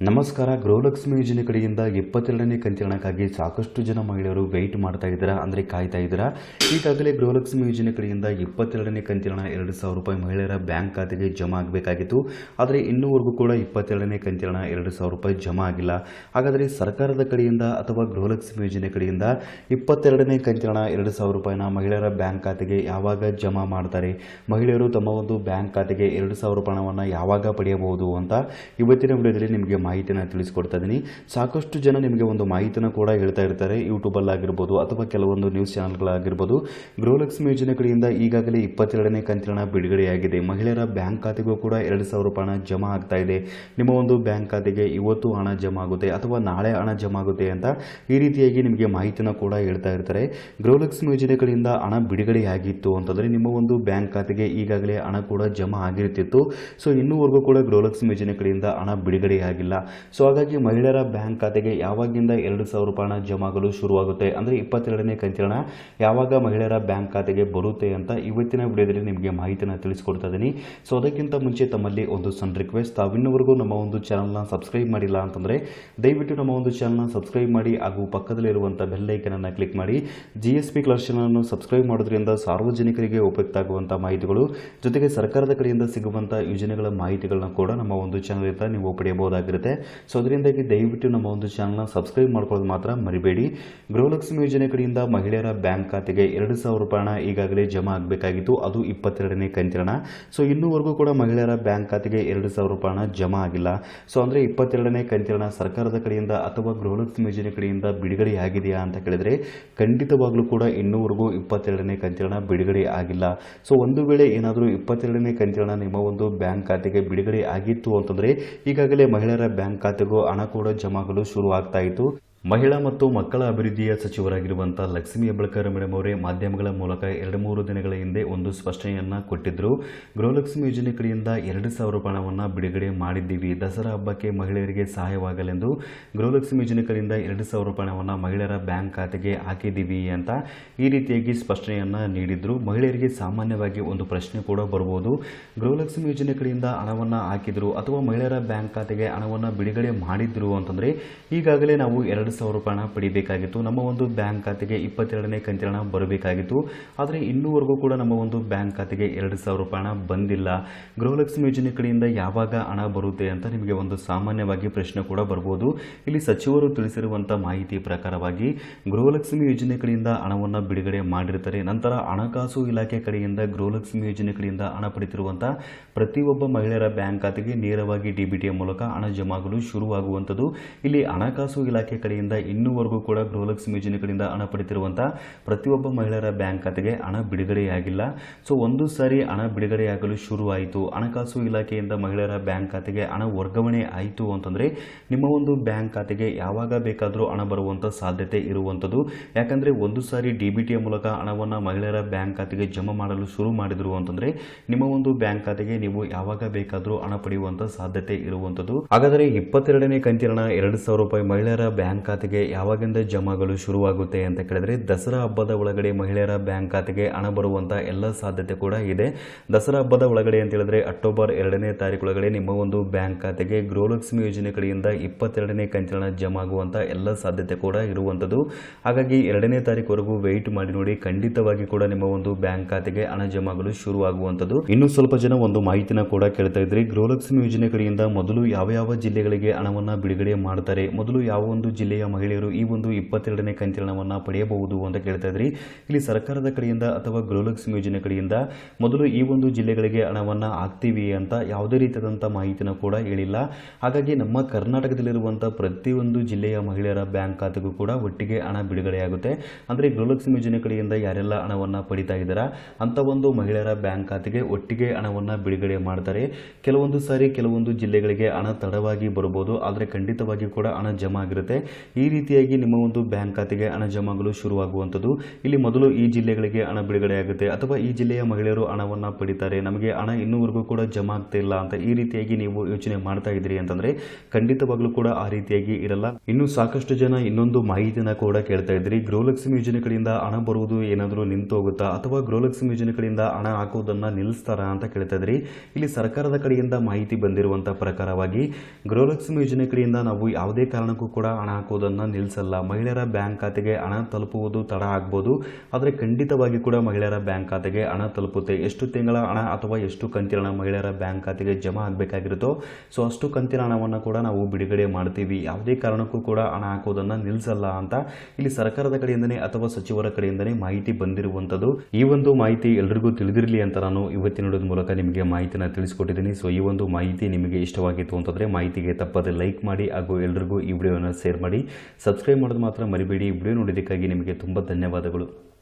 ನಮಸ್ಕಾರ, ಗೃಹಲಕ್ಷ್ಮಿ ಯೋಜನೆ ಕಡೆಯಿಂದ ಇಪ್ಪತ್ತೆರಡನೇ ಕಂತಿರಣಕ್ಕಾಗಿ ಸಾಕಷ್ಟು ಜನ ಮಹಿಳೆಯರು ವೆಯ್ಟ್ ಮಾಡ್ತಾ ಇದ್ದೀರಾ? ಅಂದರೆ ಕಾಯ್ತಾ ಇದ್ದೀರಾ? ಈಗಾಗಲೇ ಗೃಹಲಕ್ಷ್ಮಿ ಯೋಜನೆ ಕಡೆಯಿಂದ ಇಪ್ಪತ್ತೆರಡನೇ ಕಂತಿರಣ ಎರಡು ಸಾವಿರ ರೂಪಾಯಿ ಮಹಿಳೆಯರ ಬ್ಯಾಂಕ್ ಖಾತೆಗೆ ಜಮಾ ಆಗಬೇಕಾಗಿತ್ತು. ಆದರೆ ಇನ್ನೂವರೆಗೂ ಕೂಡ ಇಪ್ಪತ್ತೆರಡನೇ ಕಂತಿರಣ ಎರಡು ಸಾವಿರ ರೂಪಾಯಿ ಜಮಾ ಆಗಿಲ್ಲ. ಹಾಗಾದರೆ ಸರ್ಕಾರದ ಕಡೆಯಿಂದ ಅಥವಾ ಗೃಹಲಕ್ಷ್ಮಿ ಯೋಜನೆ ಕಡೆಯಿಂದ ಇಪ್ಪತ್ತೆರಡನೇ ಕಂತಿರಣ ಎರಡು ಸಾವಿರ ರೂಪಾಯಿನ ಮಹಿಳೆಯರ ಬ್ಯಾಂಕ್ ಖಾತೆಗೆ ಯಾವಾಗ ಜಮಾ ಮಾಡ್ತಾರೆ? ಮಹಿಳೆಯರು ತಮ್ಮ ಒಂದು ಬ್ಯಾಂಕ್ ಖಾತೆಗೆ ಎರಡು ಸಾವಿರ ರೂಪಾಯಿ ಹಣವನ್ನು ಯಾವಾಗ ಪಡೆಯಬಹುದು ಅಂತ ಇವತ್ತಿನ ವಿಡಿಯೋದಲ್ಲಿ ನಿಮಗೆ ಮಾಹಿತಿನ ತಿಳಿಸ್ಕೊಡ್ತಾ ಇದ್ದೀನಿ ಸಾಕಷ್ಟು ಜನ ನಿಮಗೆ ಒಂದು ಮಾಹಿತಿನ ಕೂಡ ಹೇಳ್ತಾ ಇರ್ತಾರೆ. ಯೂಟ್ಯೂಬಲ್ಲಿ ಆಗಿರ್ಬೋದು ಅಥವಾ ಕೆಲವೊಂದು ನ್ಯೂಸ್ ಚಾನಲ್ಗಳಾಗಿರ್ಬೋದು ಗೃಹಲಕ್ಷ್ಮಿ ಯೋಜನೆ ಕಡೆಯಿಂದ ಈಗಾಗಲೇ ಇಪ್ಪತ್ತೆರಡನೇ ಕಂತಿನ ಬಿಡುಗಡೆಯಾಗಿದೆ. ಮಹಿಳೆಯರ ಬ್ಯಾಂಕ್ ಖಾತೆಗೂ ಕೂಡ ಎರಡು ಸಾವಿರ ರೂಪಾಯಿ ಹಣ ಜಮಾ ಆಗ್ತಾ ಇದೆ. ನಿಮ್ಮ ಒಂದು ಬ್ಯಾಂಕ್ ಖಾತೆಗೆ ಇವತ್ತು ಹಣ ಜಮಾ ಆಗುತ್ತೆ ಅಥವಾ ನಾಳೆ ಹಣ ಜಮಾ ಆಗುತ್ತೆ ಅಂತ ಈ ರೀತಿಯಾಗಿ ನಿಮಗೆ ಮಾಹಿತಿನ ಕೂಡ ಹೇಳ್ತಾ ಇರ್ತಾರೆ. ಗೃಹಲಕ್ಷ್ಮಿ ಯೋಜನೆ ಕಡೆಯಿಂದ ಹಣ ಬಿಡುಗಡೆಯಾಗಿತ್ತು ಅಂತಂದರೆ ನಿಮ್ಮ ಒಂದು ಬ್ಯಾಂಕ್ ಖಾತೆಗೆ ಈಗಾಗಲೇ ಹಣ ಕೂಡ ಜಮಾ ಆಗಿರುತ್ತಿತ್ತು ಸೊ ಇನ್ನೂವರೆಗೂ ಕೂಡ ಗೃಹಲಕ್ಷ್ಮಿ ಯೋಜನೆ ಕಡೆಯಿಂದ ಹಣ ಬಿಡುಗಡೆಯಾಗಿಲ್ಲ. ಸೊ ಹಾಗಾಗಿ ಮಹಿಳೆಯರ ಬ್ಯಾಂಕ್ ಖಾತೆಗೆ ಯಾವಾಗಿಂದ ಎರಡು ಸಾವಿರ ರೂಪಾಯಿ ಹಣ ಜಮಾ ಆಗಲು ಶುರುವಾಗುತ್ತೆ ಅಂದರೆ ಇಪ್ಪತ್ತೆರಡನೇ ಕಂತಿನ ಯಾವಾಗ ಮಹಿಳೆಯರ ಬ್ಯಾಂಕ್ ಖಾತೆಗೆ ಬರುತ್ತೆ ಅಂತ ಇವತ್ತಿನ ವಿಡಿಯೋದಲ್ಲಿ ನಿಮಗೆ ಮಾಹಿತಿನ ತಿಳಿಸ್ಕೊಡ್ತಾ ಇದ್ದೀನಿ. ಸೊ ಅದಕ್ಕಿಂತ ಮುಂಚೆ ತಮ್ಮಲ್ಲಿ ಒಂದು ಸಣ್ಣ ರಿಕ್ವೆಸ್ಟ್ ತಾವಿನ್ನವರೆಗೂ ನಮ್ಮ ಒಂದು ಚಾನಲ್ನ ಸಬ್ಸ್ಕ್ರೈಬ್ ಮಾಡಿಲ್ಲ ಅಂತಂದರೆ ದಯವಿಟ್ಟು ನಮ್ಮ ಒಂದು ಚಾನಲ್ನ ಸಬ್ಸ್ಕ್ರೈಬ್ ಮಾಡಿ ಹಾಗೂ ಪಕ್ಕದಲ್ಲಿರುವಂಥ ಬೆಲ್ಲೈಕನನ್ನು ಕ್ಲಿಕ್ ಮಾಡಿ. G S P class subscribe ಮಾಡೋದ್ರಿಂದ ಸಾರ್ವಜನಿಕರಿಗೆ ಉಪಯುಕ್ತ ಆಗುವಂಥ ಮಾಹಿತಿಗಳು, ಜೊತೆಗೆ ಸರ್ಕಾರದ ಕಡೆಯಿಂದ ಸಿಗುವಂಥ ಯೋಜನೆಗಳ ಮಾಹಿತಿಗಳನ್ನ ಕೂಡ ನಮ್ಮ ಒಂದು ಚಾನಲ್ ನೀವು ಪಡೆಯಬಹುದಾಗಿರುತ್ತೆ. ಸೊ ಅದರಿಂದಾಗಿ ದಯವಿಟ್ಟು ನಮ್ಮ ಒಂದು ಚಾನಲ್ನ ಸಬ್ಸ್ಕ್ರೈಬ್ ಮಾಡ್ಕೊಳ್ಳೋದು ಮಾತ್ರ ಮರಿಬೇಡಿ. ಗೃಹಲಕ್ಷ್ಮಿ ಯೋಜನೆ ಕಡೆಯಿಂದ ಮಹಿಳೆಯರ ಬ್ಯಾಂಕ್ ಖಾತೆಗೆ ಎರಡು ಸಾವಿರ ರೂಪಾಯಿ ಈಗಾಗಲೇ ಜಮಾ ಆಗಬೇಕಾಗಿತ್ತು. ಅದು ಇಪ್ಪತ್ತೆರಡನೇ ಕಂತಿನ ಸೊ ಇನ್ನೂವರೆಗೂ ಕೂಡ ಮಹಿಳೆಯರ ಬ್ಯಾಂಕ್ ಖಾತೆಗೆ ಎರಡು ಸಾವಿರ ರೂಪಾಯಿ ಜಮಾ ಆಗಿಲ್ಲ. ಸೊ ಅಂದರೆ ಇಪ್ಪತ್ತೆರಡನೇ ಕಂತಿನ ಸರ್ಕಾರದ ಕಡೆಯಿಂದ ಅಥವಾ ಗೃಹಲಕ್ಷ್ಮಿ ಯೋಜನೆ ಕಡೆಯಿಂದ ಬಿಡುಗಡೆ ಆಗಿದೆಯಾ ಅಂತ ಕೇಳಿದ್ರೆ, ಖಂಡಿತವಾಗ್ಲೂ ಕೂಡ ಇನ್ನೂವರೆಗೂ ಇಪ್ಪತ್ತೆರಡನೇ ಕಂತಿನ ಬಿಡುಗಡೆ ಆಗಿಲ್ಲ. ಸೊ ಒಂದು ವೇಳೆ ಏನಾದರೂ ಇಪ್ಪತ್ತೆರಡನೇ ಕಂತಿನ ನಿಮ್ಮ ಒಂದು ಬ್ಯಾಂಕ್ ಖಾತೆಗೆ ಬಿಡುಗಡೆ ಆಗಿತ್ತು ಅಂತಂದರೆ, ಈಗಾಗಲೇ ಮಹಿಳೆಯರ ಬ್ಯಾಂಕ್ ಖಾತೆಗೂ ಹಣ ಕೂಡ ಜಮಾಗಲು ಶುರು ಆಗ್ತಾ ಇತ್ತು. ಮಹಿಳಾ ಮತ್ತು ಮಕ್ಕಳ ಅಭಿವೃದ್ಧಿಯ ಸಚಿವರಾಗಿರುವಂಥ ಲಕ್ಷ್ಮೀ ಹೆಬ್ಬಳ್ಕರ್ ಮೇಡಮ್ ಅವರೇ ಮಾಧ್ಯಮಗಳ ಮೂಲಕ ಎರಡು ಮೂರು ದಿನಗಳ ಹಿಂದೆ ಒಂದು ಸ್ಪಷ್ಟನೆಯನ್ನು ಕೊಟ್ಟಿದ್ದರು ಗೃಹಲಕ್ಷ್ಮಿ ಯೋಜನೆ ಕಡೆಯಿಂದ ಎರಡು ಸಾವಿರ ರೂಪಾಯಿ ಹಣವನ್ನು ಬಿಡುಗಡೆ ಮಾಡಿದ್ದೀವಿ. ದಸರಾ ಹಬ್ಬಕ್ಕೆ ಮಹಿಳೆಯರಿಗೆ ಸಹಾಯವಾಗಲೆಂದು ಗೃಹಲಕ್ಷ್ಮಿ ಯೋಜನೆ ಕಡೆಯಿಂದ ಎರಡು ಸಾವಿರ ರೂಪಾಯಿ ಹಣವನ್ನು ಮಹಿಳೆಯರ ಬ್ಯಾಂಕ್ ಖಾತೆಗೆ ಹಾಕಿದ್ದೀವಿ ಅಂತ ಈ ರೀತಿಯಾಗಿ ಸ್ಪಷ್ಟನೆಯನ್ನು ನೀಡಿದ್ರು. ಮಹಿಳೆಯರಿಗೆ ಸಾಮಾನ್ಯವಾಗಿ ಒಂದು ಪ್ರಶ್ನೆ ಕೂಡ ಬರ್ಬೋದು. ಗೃಹಲಕ್ಷ್ಮಿ ಯೋಜನೆ ಕಡೆಯಿಂದ ಹಣವನ್ನು ಹಾಕಿದ್ರು ಅಥವಾ ಮಹಿಳೆಯರ ಬ್ಯಾಂಕ್ ಖಾತೆಗೆ ಹಣವನ್ನು ಬಿಡುಗಡೆ ಮಾಡಿದ್ರು ಅಂತಂದರೆ ಈಗಾಗಲೇ ನಾವು ಎರಡು ಸಾವಿರ ರೂಪಾಯಿ ಹಣ ಪಡಿಬೇಕಾಗಿತ್ತು. ನಮ್ಮ ಒಂದು ಬ್ಯಾಂಕ್ ಖಾತೆಗೆ ಇಪ್ಪತ್ತೆರಡನೇ ಕಂತಿನ ಹಣ ಬರಬೇಕಾಗಿತ್ತು. ಆದರೆ ಇನ್ನೂವರೆಗೂ ಕೂಡ ನಮ್ಮ ಒಂದು ಬ್ಯಾಂಕ್ ಖಾತೆಗೆ ಎರಡು ಸಾವಿರ ರೂಪಾಯಿ ಹಣ ಬಂದಿಲ್ಲ. ಗೃಹಲಕ್ಷ್ಮಿ ಯೋಜನೆ ಕಡೆಯಿಂದ ಯಾವಾಗ ಹಣ ಬರುತ್ತೆ ಅಂತ ನಿಮಗೆ ಒಂದು ಸಾಮಾನ್ಯವಾಗಿ ಪ್ರಶ್ನೆ ಕೂಡ ಬರ್ಬೋದು. ಇಲ್ಲಿ ಸಚಿವರು ತಿಳಿಸಿರುವಂಥ ಮಾಹಿತಿ ಪ್ರಕಾರವಾಗಿ ಗೃಹಲಕ್ಷ್ಮಿ ಯೋಜನೆ ಕಡೆಯಿಂದ ಹಣವನ್ನು ಬಿಡುಗಡೆ ಮಾಡಿರ್ತಾರೆ. ನಂತರ ಹಣಕಾಸು ಇಲಾಖೆ ಕಡೆಯಿಂದ ಗೃಹಲಕ್ಷ್ಮಿ ಯೋಜನೆ ಕಡೆಯಿಂದ ಹಣ ಪಡೆದಿರುವಂಥ ಪ್ರತಿಯೊಬ್ಬ ಮಹಿಳೆಯರ ಬ್ಯಾಂಕ್ ಖಾತೆಗೆ ನೇರವಾಗಿ ಡಿಬಿಟಿಯ ಮೂಲಕ ಹಣ ಜಮಾಗಲು ಶುರುವಾಗುವಂಥದ್ದು. ಇಲ್ಲಿ ಹಣಕಾಸು ಇಲಾಖೆ ಕಡೆಯಿಂದ ಇನ್ನೂವರೆಗೂ ಕೂಡ ಗೃಹಲಕ್ಷ್ಮಿ ಯೋಜನೆ ಕಡೆಯಿಂದ ಹಣ ಪಡೆದಿರುವಂಥ ಪ್ರತಿಯೊಬ್ಬ ಮಹಿಳೆಯರ ಬ್ಯಾಂಕ್ ಖಾತೆಗೆ ಹಣ ಬಿಡುಗಡೆಯಾಗಿಲ್ಲ. ಸೊ, ಒಂದು ಸಾರಿ ಹಣ ಬಿಡುಗಡೆಯಾಗಲು ಶುರುವಾಯಿತು. ಹಣಕಾಸು ಇಲಾಖೆಯಿಂದ ಮಹಿಳೆಯರ ಬ್ಯಾಂಕ್ ಖಾತೆಗೆ ಹಣ ವರ್ಗಾವಣೆ ಆಯಿತು ಅಂತಂದರೆ ನಿಮ್ಮ ಒಂದು ಬ್ಯಾಂಕ್ ಖಾತೆಗೆ ಯಾವಾಗ ಬೇಕಾದರೂ ಹಣ ಬರುವಂತಹ ಸಾಧ್ಯತೆ ಇರುವಂಥದ್ದು ಯಾಕಂದರೆ ಒಂದು ಸಾರಿ ಡಿ ಬಿ ಟಿಯ ಮೂಲಕ ಹಣವನ್ನು ಮಹಿಳೆಯರ ಬ್ಯಾಂಕ್ ಖಾತೆಗೆ ಜಮಾ ಮಾಡಲು ಶುರು ಮಾಡಿದ್ರು ಅಂತಂದರೆ ನಿಮ್ಮ ಒಂದು ಬ್ಯಾಂಕ್ ಖಾತೆಗೆ ನೀವು ಯಾವಾಗ ಬೇಕಾದರೂ ಹಣ ಪಡೆಯುವಂತಹ ಸಾಧ್ಯತೆ ಇರುವಂಥದ್ದು ಹಾಗಾದರೆ ಇಪ್ಪತ್ತೆರಡನೇ ಕಂತಿನ ಎರಡು ರೂಪಾಯಿ ಮಹಿಳೆಯರ ಬ್ಯಾಂಕ್ ಖಾತೆಗೆ ಯಾವಾಗಿಂದ ಜಮಾಗಲು ಶುರುವಾಗುತ್ತೆ ಅಂತ ಕೇಳಿದ್ರೆ ದಸರಾ ಹಬ್ಬದ ಒಳಗಡೆ ಮಹಿಳೆಯರ ಬ್ಯಾಂಕ್ ಖಾತೆಗೆ ಹಣ ಬರುವಂಥ ಎಲ್ಲ ಸಾಧ್ಯತೆ ಕೂಡ ಇದೆ. ದಸರಾ ಹಬ್ಬದ ಒಳಗಡೆ ಅಂತ ಹೇಳಿದ್ರೆ ಅಕ್ಟೋಬರ್ ಎರಡನೇ ತಾರೀಕು ಒಳಗಡೆ ನಿಮ್ಮ ಒಂದು ಬ್ಯಾಂಕ್ ಖಾತೆಗೆ ಗೃಹಲಕ್ಷ್ಮಿ ಯೋಜನೆ ಕಡೆಯಿಂದ ಇಪ್ಪತ್ತೆರಡನೇ ಕಂತಿನ ಜಮಾ ಆಗುವಂಥ ಎಲ್ಲ ಸಾಧ್ಯತೆ ಕೂಡ ಇರುವಂತದ್ದು. ಹಾಗಾಗಿ ಎರಡನೇ ತಾರೀಕುವರೆಗೂ ವೆಯ್ಟ್ ಮಾಡಿ ನೋಡಿ ಖಂಡಿತವಾಗಿ ಕೂಡ ನಿಮ್ಮ ಒಂದು ಬ್ಯಾಂಕ್ ಖಾತೆಗೆ ಹಣ ಜಮಾಗಲು ಶುರುವಾಗುವಂಥದ್ದು ಇನ್ನು ಸ್ವಲ್ಪ ಜನ ಒಂದು ಮಾಹಿತಿನ ಕೂಡ ಕೇಳ್ತಾ ಇದ್ರಿ. ಗೃಹಲಕ್ಷ್ಮಿ ಯೋಜನೆ ಕಡೆಯಿಂದ ಮೊದಲು ಯಾವ ಯಾವ ಜಿಲ್ಲೆಗಳಿಗೆ ಹಣವನ್ನ ಬಿಡುಗಡೆ ಮಾಡ್ತಾರೆ? ಮೊದಲು ಯಾವ ಒಂದು ಜಿಲ್ಲೆಯ ಮಹಿಳೆಯರು ಈ ಒಂದು ಇಪ್ಪತ್ತೆರಡನೇ ಕಂತಿರಣವನ್ನು ಪಡೆಯಬಹುದು ಅಂತ ಕೇಳ್ತಾ ಇದ್ರಿ. ಇಲ್ಲಿ ಸರ್ಕಾರದ ಕಡೆಯಿಂದ ಅಥವಾ ಗೃಹಲಕ್ಷ್ಮಿ ಯೋಜನೆ ಕಡೆಯಿಂದ ಮೊದಲು ಈ ಒಂದು ಜಿಲ್ಲೆಗಳಿಗೆ ಹಣವನ್ನು ಹಾಕ್ತೀವಿ ಅಂತ ಯಾವುದೇ ರೀತಿಯಾದಂಥ ಮಾಹಿತಿನ ಕೂಡ ಹೇಳಿಲ್ಲ. ಹಾಗಾಗಿ ನಮ್ಮ ಕರ್ನಾಟಕದಲ್ಲಿರುವಂಥ ಪ್ರತಿಯೊಂದು ಜಿಲ್ಲೆಯ ಮಹಿಳೆಯರ ಬ್ಯಾಂಕ್ ಖಾತೆಗೂ ಕೂಡ ಒಟ್ಟಿಗೆ ಹಣ ಬಿಡುಗಡೆಯಾಗುತ್ತೆ. ಅಂದರೆ ಗೃಹಲಕ್ಷ್ಮಿ ಯೋಜನೆ ಕಡೆಯಿಂದ ಯಾರೆಲ್ಲ ಹಣವನ್ನು ಪಡಿತಾ ಇದ್ದಾರಾ ಅಂಥ ಒಂದು ಮಹಿಳೆಯರ ಬ್ಯಾಂಕ್ ಖಾತೆಗೆ ಒಟ್ಟಿಗೆ ಹಣವನ್ನು ಬಿಡುಗಡೆ ಮಾಡ್ತಾರೆ. ಕೆಲವೊಂದು ಸಾರಿ ಕೆಲವೊಂದು ಜಿಲ್ಲೆಗಳಿಗೆ ಹಣ ತಡವಾಗಿ ಬರ್ಬೋದು, ಆದರೆ ಖಂಡಿತವಾಗಿ ಕೂಡ ಹಣ ಜಮಾ ಆಗಿರುತ್ತೆ. ಈ ರೀತಿಯಾಗಿ ನಿಮ್ಮ ಒಂದು ಬ್ಯಾಂಕ್ ಖಾತೆಗೆ ಹಣ ಜಮಾಗಲು ಶುರುವಾಗುವಂಥದ್ದು. ಇಲ್ಲಿ ಮೊದಲು ಈ ಜಿಲ್ಲೆಗಳಿಗೆ ಹಣ ಬಿಡುಗಡೆ ಆಗುತ್ತೆ ಅಥವಾ ಈ ಜಿಲ್ಲೆಯ ಮಹಿಳೆಯರು ಹಣವನ್ನು ಪಡಿತಾರೆ. ನಮಗೆ ಹಣ ಇನ್ನೂವರೆಗೂ ಕೂಡ ಜಮಾ ಆಗ್ತಾ ಇಲ್ಲ ಅಂತ ಈ ರೀತಿಯಾಗಿ ನೀವು ಯೋಚನೆ ಮಾಡ್ತಾ ಇದ್ದೀರಿ ಅಂತಂದ್ರೆ ಖಂಡಿತವಾಗ್ಲೂ ಕೂಡ ಆ ರೀತಿಯಾಗಿ ಇರಲ್ಲ. ಇನ್ನು ಸಾಕಷ್ಟು ಜನ ಇನ್ನೊಂದು ಮಾಹಿತಿನ ಕೂಡ ಕೇಳ್ತಾ ಇದ್ರಿ ಗೃಹಲಕ್ಷ್ಮಿ ಯೋಜನೆ ಕಡೆಯಿಂದ ಹಣ ಬರುವುದು ಏನಾದರೂ ನಿಂತು ಹೋಗುತ್ತಾ ಅಥವಾ ಗೃಹಲಕ್ಷ್ಮಿ ಯೋಜನೆ ಕಡೆಯಿಂದ ಹಣ ಹಾಕುವುದನ್ನ ನಿಲ್ಲಿಸ್ತಾರಾ ಅಂತ ಕೇಳ್ತಾ ಇದ್ರಿ ಇಲ್ಲಿ ಸರ್ಕಾರದ ಕಡೆಯಿಂದ ಮಾಹಿತಿ ಬಂದಿರುವಂತಹ ಪ್ರಕಾರವಾಗಿ ಗೃಹಲಕ್ಷ್ಮಿ ಯೋಜನೆ ಕಡೆಯಿಂದ ನಾವು ಯಾವುದೇ ಕಾರಣಕ್ಕೂ ಕೂಡ ಹಣ ಹಾಕುವುದನ್ನ ನಿಲ್ಲಿಸಲ್ಲ ಮಹಿಳೆಯರ ಬ್ಯಾಂಕ್ ಖಾತೆಗೆ ಹಣ ತಲುಪುವುದು ತಡ ಆಗ್ಬೋದು. ಆದರೆ ಖಂಡಿತವಾಗಿ ಕೂಡ ಮಹಿಳೆಯರ ಬ್ಯಾಂಕ್ ಖಾತೆಗೆ ಹಣ ತಲುಪುತ್ತೆ. ಎಷ್ಟು ತಿಂಗಳ ಹಣ ಅಥವಾ ಎಷ್ಟು ಕಂತಿನ ಹಣ ಮಹಿಳೆಯರ ಬ್ಯಾಂಕ್ ಖಾತೆಗೆ ಜಮಾ ಆಗಬೇಕಾಗಿರುತ್ತೋ, ಸೊ ಅಷ್ಟು ಕಂತಿನ ಹಣವನ್ನು ಕೂಡ ನಾವು ಬಿಡುಗಡೆ ಮಾಡ್ತೀವಿ. ಯಾವುದೇ ಕಾರಣಕ್ಕೂ ಕೂಡ ಹಣ ಹಾಕೋದನ್ನು ನಿಲ್ಲಿಸಲ್ಲ ಅಂತ ಇಲ್ಲಿ ಸರ್ಕಾರದ ಕಡೆಯಿಂದನೇ ಅಥವಾ ಸಚಿವರ ಕಡೆಯಿಂದನೇ ಮಾಹಿತಿ ಬಂದಿರುವಂಥದ್ದು ಈ ಒಂದು ಮಾಹಿತಿ ಎಲ್ರಿಗೂ ತಿಳಿದಿರಲಿ ಅಂತ ನಾನು ಇವತ್ತಿನ ನೋಡೋದ ಮೂಲಕ ನಿಮಗೆ ಮಾಹಿತಿನ ತಿಳಿಸ್ಕೊಟ್ಟಿದ್ದೀನಿ. ಸೊ ಈ ಒಂದು ಮಾಹಿತಿ ನಿಮಗೆ ಇಷ್ಟವಾಗಿತ್ತು ಅಂತಂದರೆ ಮಾಹಿತಿಗೆ ತಪ್ಪದೆ ಲೈಕ್ ಮಾಡಿ ಹಾಗೂ ಎಲ್ರಿಗೂ ಈ ವಿಡಿಯೋನ ಶೇರ್ ಮಾಡಿ. ಸಬ್ಸ್ಕ್ರೈಬ್ ಮಾಡೋದು ಮಾತ್ರ ಮರಿಬೇಡಿ. ವಿಡಿಯೋ ನೋಡಿದ್ದಕ್ಕಾಗಿ ನಿಮಗೆ ತುಂಬ ಧನ್ಯವಾದಗಳು.